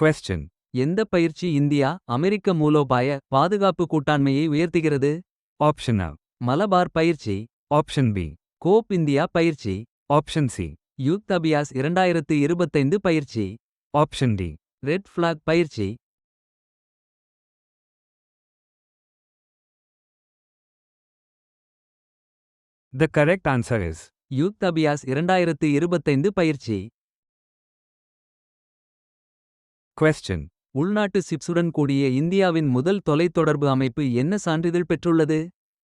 Question. எந்த பயிற்சி India அமெரிக்க மூலோபாய பாதுகாப்பு கூட்டாண்மையை உயர்த்துகிறது? ஆப்ஷன் அ மலபார் பயிற்சி. ஆப்ஷன் பி கோப் இந்தியா பயிற்சி. ஆப்ஷன் சி யூத் அபியாஸ் இரண்டாயிரத்து இருபத்தைந்து பயிற்சி. ஆப்ஷன் டி ரெட் ஃபிளாக் பயிற்சி. The correct answer is Yudh Abhyas இரண்டாயிரத்து இருபத்தைந்து பயிற்சி. Question. உள்நாட்டு சிப்ஸுடன் கூடிய இந்தியாவின் முதல் தொலைத்தொடர்பு அமைப்பு என்ன சான்றிதழ் பெற்றுள்ளது?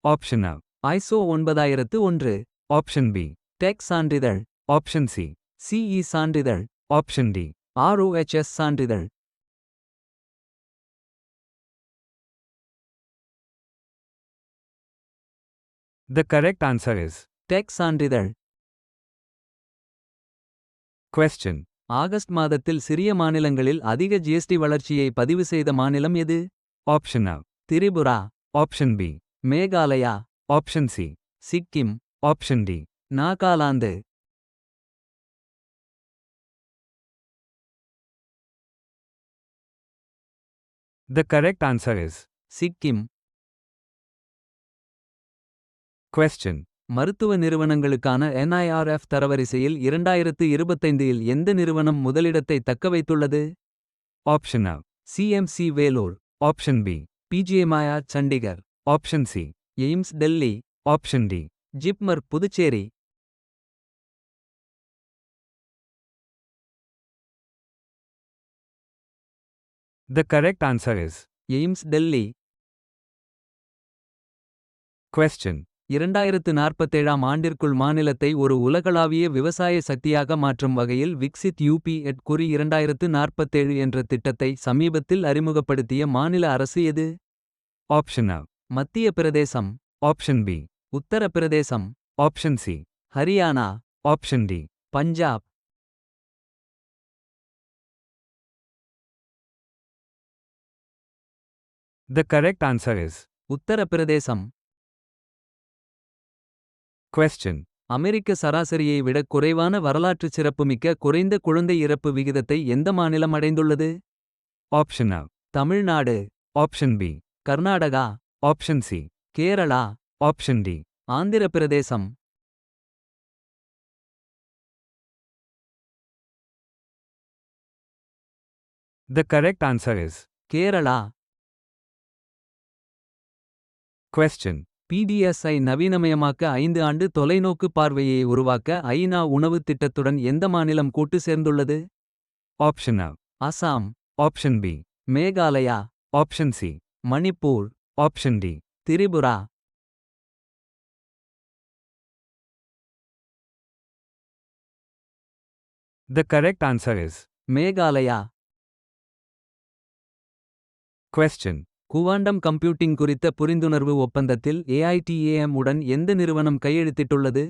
ஆப்ஷன் அ ஐசோ ஒன்பதாயிரத்து ஒன்று. ஆப்ஷன் பி டெக் சான்றிதழ். ஆப்ஷன் சி சிஇ சான்றிதழ். ஆப்ஷன் டி ஆர்ஓஎச்எஸ் சான்றிதழ். The correct answer is TEC சான்றிதழ். Question. ஆகஸ்ட் மாதத்தில் சிறிய மாநிலங்களில் அதிக ஜிஎஸ்டி வளர்ச்சியை பதிவு செய்த மாநிலம் எது Option A. Tripura Option B. Meghalaya Option C. Sikkim Option D. Nagaland The correct answer is Sikkim Question. மருத்துவ நிறுவனங்களுக்கான என்ஐஆர்எஃப் தரவரிசையில் இரண்டாயிரத்து இருபத்தைந்து இல் எந்த நிறுவனம் முதலிடத்தை தக்கவைத்துள்ளது Option A. CMC Vellore Option B. PGIMER Chandigarh Option C. AIIMS Delhi Option D. JIPMER Puducherry The correct answer is AIIMS Delhi Question. இரண்டாயிரத்து நாற்பத்தேழாம் ஆண்டிற்குள் மாநிலத்தை ஒரு உலகளாவிய விவசாய சக்தியாக மாற்றும் வகையில் விக்சித் யூபி எட் குறி இரண்டாயிரத்து நாற்பத்தேழு என்ற திட்டத்தை சமீபத்தில் அறிமுகப்படுத்திய மாநில அரசு எது A. மத்திய பிரதேசம் Option B. Uttar Pradesh Option C. Haryana Option D. Punjab The correct answer is Uttar Pradesh Question. அமெரிக்க சராசரியை விட குறைவான வரலாற்றுச் சிறப்புமிக்க குறைந்த குழந்தை இறப்பு விகிதத்தை எந்த மாநிலம் அடைந்துள்ளது Option A. Tamil Nadu Option B. Karnataka Option C. Kerala Option D. Andhra Pradesh The correct answer is Kerala Question. பிடிஎஸ்ஐ நவீனமயமாக்க ஐந்து ஆண்டு தொலைநோக்கு பார்வையை உருவாக்க ஐநா உணவு திட்டத்துடன் எந்த மாநிலம் கூட்டு சேர்ந்துள்ளது Option A. Assam Option B. Meghalaya Option C. Manipur Option D. Tripura The correct answer is Meghalaya Question. Quantum computing குறித்த புரிந்துணர்வு ஒப்பந்தத்தில் ஏஐடிஏஎம் உடன் எந்த நிறுவனம் கையெழுத்திட்டுள்ளது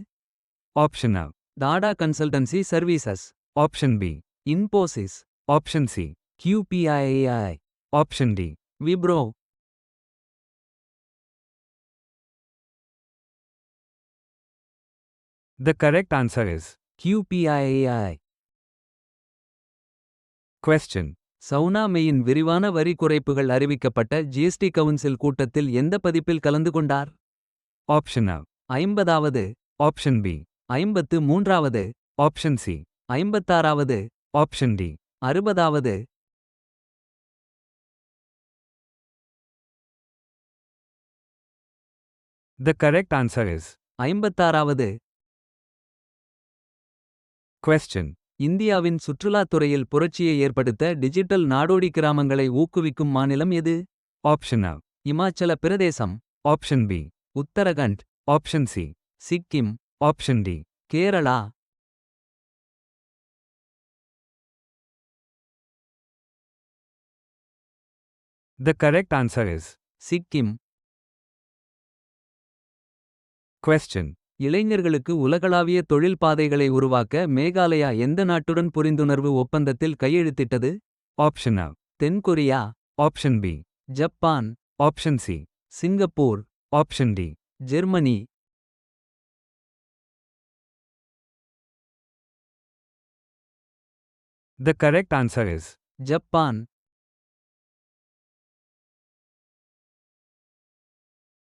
Option A. Tata consultancy services Option B. Infosys Option C. QPIAI Option D. Wipro The correct answer is QPIAI Question. சவுனா மெயின் விரிவான வரி குறைப்புகள் அறிவிக்கப்பட்ட ஜிஎஸ்டி கவுன்சில் கூட்டத்தில் எந்த பதிப்பில் கலந்து கொண்டார் A. ஐம்பதாவது Option B. ஐம்பத்து மூன்றாவது Option C. ஐம்பத்தாறாவது Option D. அறுபதாவது The correct answer is ஐம்பத்தாறாவது Question. இந்தியாவின் சுற்றுலாத் துறையில் புரட்சியை ஏற்படுத்த டிஜிட்டல் நாடோடி கிராமங்களை ஊக்குவிக்கும் மாநிலம் எது A. Himachal Pradesh Option B. Uttarakhand Option C. Sikkim Option D. Kerala The correct answer is Sikkim Question. இளைஞர்களுக்கு உலகளாவிய தொழில் பாதைகளை உருவாக்க மேகாலயா எந்த நாட்டுடன் புரிந்துணர்வு ஒப்பந்தத்தில் கையெழுத்திட்டது Option A. தென்கொரியா Option B. Japan Option C. Singapore Option D. Germany The correct answer is Japan